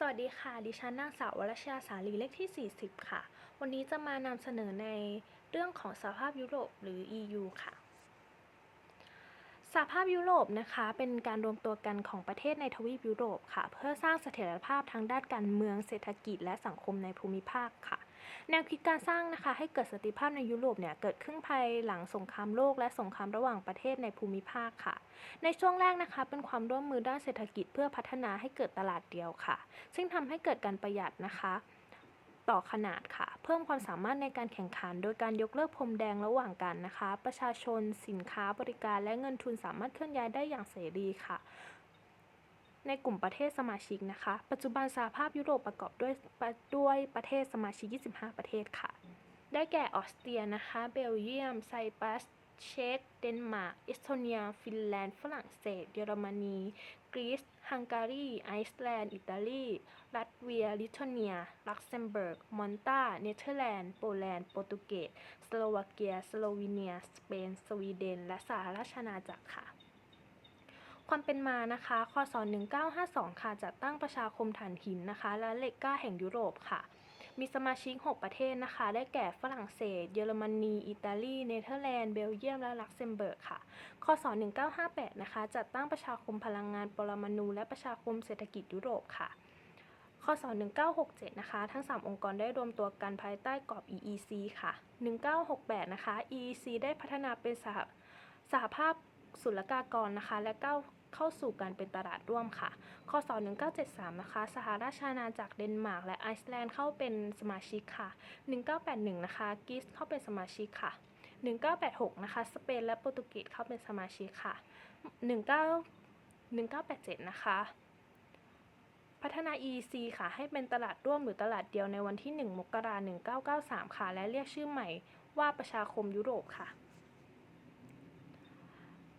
สวัสดีค่ะ ดิฉันนางสาววรชยาสาลีเลขที่ 40 ค่ะ วันนี้จะมานำเสนอในเรื่องของสหภาพยุโรปหรือ EU ค่ะ สหภาพยุโรปนะคะ เป็นการรวมตัวกันของประเทศในทวีปยุโรปค่ะ เพื่อสร้างเสถียรภาพทางด้านการเมืองเศรษฐกิจและสังคมในภูมิภาคค่ะ แนวคิดการสร้างนะคะให้เกิดสันติภาพในยุโรปเนี่ยเกิดขึ้นภายหลังสงครามโลกและสงครามระหว่างประเทศในภูมิภาคค่ะ ในช่วงแรกนะคะเป็นความร่วมมือด้านเศรษฐกิจเพื่อพัฒนาให้เกิดตลาดเดียวค่ะ ซึ่งทำให้เกิดการประหยัดนะคะต่อขนาดค่ะ เพิ่มความสามารถในการแข่งขัน โดยการยกเลิกพรมแดงระหว่างกันนะคะ ประชาชนสินค้าบริการและเงินทุนสามารถเคลื่อนย้ายได้อย่างเสรีค่ะ ในกลุ่มประเทศสมาชิกนะคะ ปัจจุบันสหภาพยุโรปประกอบด้วยด้วยประเทศสมาชิก 25 ประเทศค่ะ ได้แก่ออสเตรียนะคะ เบลเยียม ไซปรัส เช็ก เดนมาร์กเอสโตเนีย ฟินแลนด์ ฝรั่งเศส เยอรมนี กรีซ ฮังการี ไอซ์แลนด์ อิตาลี ลัตเวีย ลิทัวเนีย ลักเซมเบิร์ก มอนตา เนเธอร์แลนด์ โปแลนด์ โปรตุเกส สโลวาเกีย สโลวีเนีย สเปน สวีเดน และสหราชอาณาจักรค่ะ ความเป็นมานะคะคศ1952 ค่ะจัดตั้งประชาคมถ่านหินนะคะ และเหล็กกล้าแห่งยุโรปค่ะ มีสมาชิก 6 ประเทศนะคะ ได้แก่ฝรั่งเศส เยอรมนี อิตาลี เนเธอร์แลนด์ เบลเยียม และลักเซมเบิร์กค่ะ คศ 1958 นะคะจัดตั้งประชาคมพลังงานปรมาณูและประชาคมเศรษฐกิจยุโรปค่ะคศ1967 นะคะ ทั้ง 3 องค์กรได้รวมตัวกันภายใต้กรอบ EEC ค่ะ 1968 นะคะ EEC ได้พัฒนาเป็นสหสหภาพ ศุลกากรนะคะ และก้าวเข้าสู่การเป็นตลาดร่วมค่ะคศ1973 นะคะ สหราชอาณาจักรเดนมาร์กและไอซ์แลนด์เข้าเป็นสมาชิกค่ะ 1981 นะคะกรีซเข้าเป็นสมาชิกค่ะ 1986 นะคะ สเปนและโปรตุเกสเข้าเป็นสมาชิกค่ะ 19 1987 นะคะ พัฒนา EEC ค่ะ ให้เป็นตลาดร่วมหรือตลาดเดียวในวันที่ 1 มกราคม 1993 ค่ะ และเรียกชื่อใหม่ว่าประชาคมยุโรปค่ะ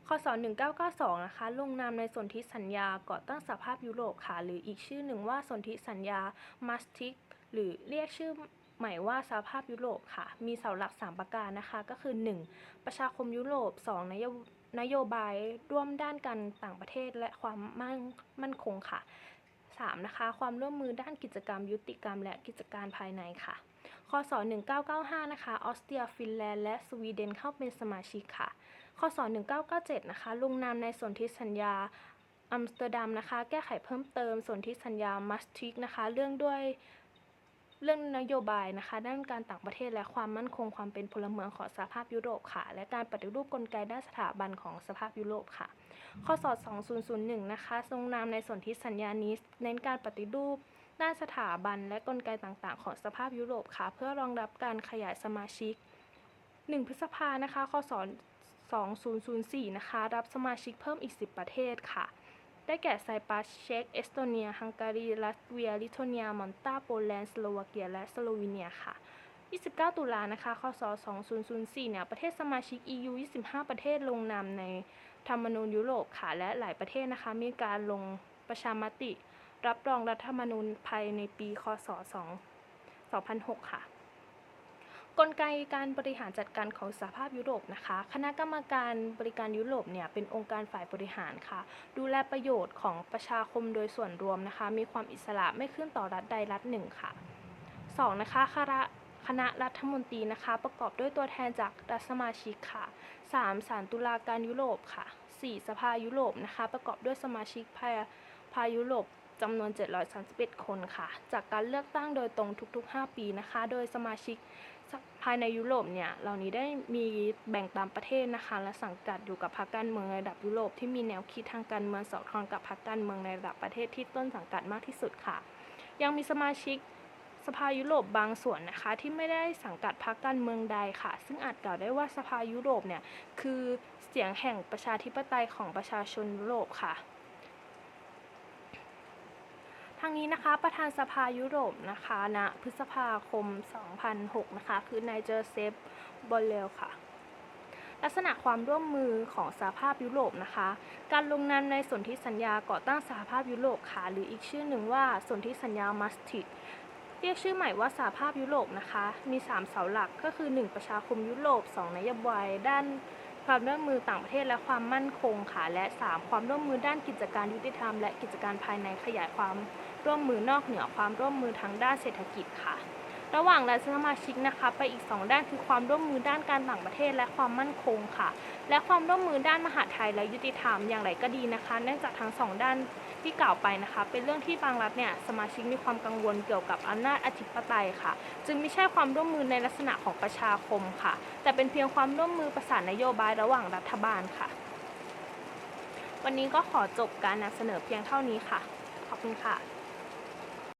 คศ 1992 นะคะ ลงนามในสนธิสัญญาก่อตั้งสหภาพยุโรปค่ะ หรืออีกชื่อหนึ่งว่าสนธิสัญญามาสติกหรือเรียกชื่อใหม่ว่าสหภาพยุโรปค่ะ มีเสาหลัก 3 ประการนะคะ ก็คือ 1. ประชาคมยุโรป 2. นโยนโยบายร่วมด้านการต่างประเทศและความมั่นมั่นคงค่ะ 3. นะคะ ความร่วมมือด้านกิจกรรม ยุติกรรม และกิจการภายในค่ะ คศ 1995 นะคะ ออสเตรีย ฟินแลนด์ และสวีเดนเข้าเป็นสมาชิกค่ะ คศ 1997 นะคะ ลงนามในสนธิสัญญาอัมสเตอร์ดัมนะคะ แก้ไขเพิ่มเติมสนธิสัญญามาสทริกนะคะ เรื่องด้วยเรื่องนโยบายนะคะด้านการต่างประเทศและความมั่นคงความเป็นพลเมืองของสหภาพยุโรปค่ะ และการปฏิรูปกลไกด้านสถาบันของสภาพยุโรปค่ะข้อสอด2001 นะคะทรงนามในสนธิสัญญานี้เน้นการปฏิรูปด้านสถาบันและกลไกต่างๆ ของสภาพยุโรปค่ะ เพื่อรองรับการขยายสมาชิก 1 พฤษภานะคะข้อสอน 2004 นะคะ รับสมาชิกเพิ่มอีก 10 ประเทศค่ะ ได้แก่ไซปรัสเช็กเอสโตเนีย ฮังการี ลัตเวีย ลิทัวเนีย มอนตาโปแลนด์ สโลวาเกีย และสโลวีเนียค่ะ 29 ตุลานะคะ คศ 2004 เนี่ย ประเทศสมาชิก EU 25 ประเทศลงนามในธรรมนูญยุโรปค่ะ และหลายประเทศนะคะ มีการลงประชามติ รับรองรัฐธรรมนูญภายในปี คศ 2 2006 ค่ะ กลไกการบริหารจัดการของสหภาพยุโรปนะคะ คณะกรรมการบริการยุโรปเนี่ยเป็นองค์การฝ่ายบริหารค่ะ ดูแลประโยชน์ของประชาคมโดยส่วนรวมนะคะ มีความอิสระไม่ขึ้นต่อรัฐใดรัฐหนึ่งค่ะ 2. นะคะคณะคณะรัฐมนตรีนะคะ ประกอบด้วยตัวแทนจากรัฐสมาชิกค่ะ 3. ศาลตุลาการยุโรปค่ะ 4. สภายุโรปนะคะ ประกอบด้วยสมาชิกภายภายยุโรป จำนวน 731 คนค่ะ จากการเลือกตั้งโดยตรงทุกๆ 5 ปีนะคะ โดยสมาชิกภายในยุโรปเนี่ยเหล่านี้ได้มีแบ่งตามประเทศนะคะ และสังกัดอยู่กับพรรคการเมืองระดับยุโรปที่มีแนวคิดทางการเมืองสอดคล้องกับพรรคการเมืองในระดับประเทศที่ต้นสังกัดมากที่สุดค่ะ ยังมีสมาชิกสภายุโรปบางส่วนนะคะ ที่ไม่ได้สังกัดพรรคการเมืองใดค่ะ ซึ่งอาจกล่าวได้ว่าสภายุโรปเนี่ยคือเสียงแห่งประชาธิปไตยของประชาชนยุโรปค่ะางนี้นะคะ ประธานสภายุโรปนะคะณพฤษภาคม 2006 นะคะ คือนายเจอเซฟบอลเลลค่ะ ลักษณะความร่วมมือของสหภาพยุโรปนะคะ การลงนามในสนธิสัญญาก่อตั้งสหภาพยุโรปค่ะ หรืออีกชื่อหนึ่งว่าสนธิสัญญามาสติกเรียกชื่อใหม่ว่าสหภาพยุโรปนะคะ มี 3 เสาหลักก็คือ 1 ประชาคมยุโรป 2 นโยบายด้าน ความร่วมมือต่างประเทศและความมั่นคงค่ะ และ 3 ความร่วมมือด้านกิจการยุติธรรม และกิจการภายในขยายความร่วมมือนอกเหนือความร่วมมือทางด้านเศรษฐกิจค่ะ ระหว่างรัฐสมาชิกนะคะไปอีก 2 ด้านคือความร่วมมือด้านการต่างประเทศและความมั่นคงค่ะ และความร่วมมือด้านมหาไทยและยุติธรรมอย่างไรก็ดีนะคะ เนื่องจากทั้งสองด้านที่กล่าวไปนะคะ เป็นเรื่องที่บางรัฐเนี่ยสมาชิกมีความกังวลเกี่ยวกับอำนาจอธิปไตยค่ะ จึงไม่ใช่ความร่วมมือในลักษณะของประชาคมค่ะ แต่เป็นเพียงความร่วมมือประสานนโยบายระหว่างรัฐบาลค่ะ วันนี้ก็ขอจบการนำเสนอเพียงเท่านี้ค่ะ ขอบคุณค่ะ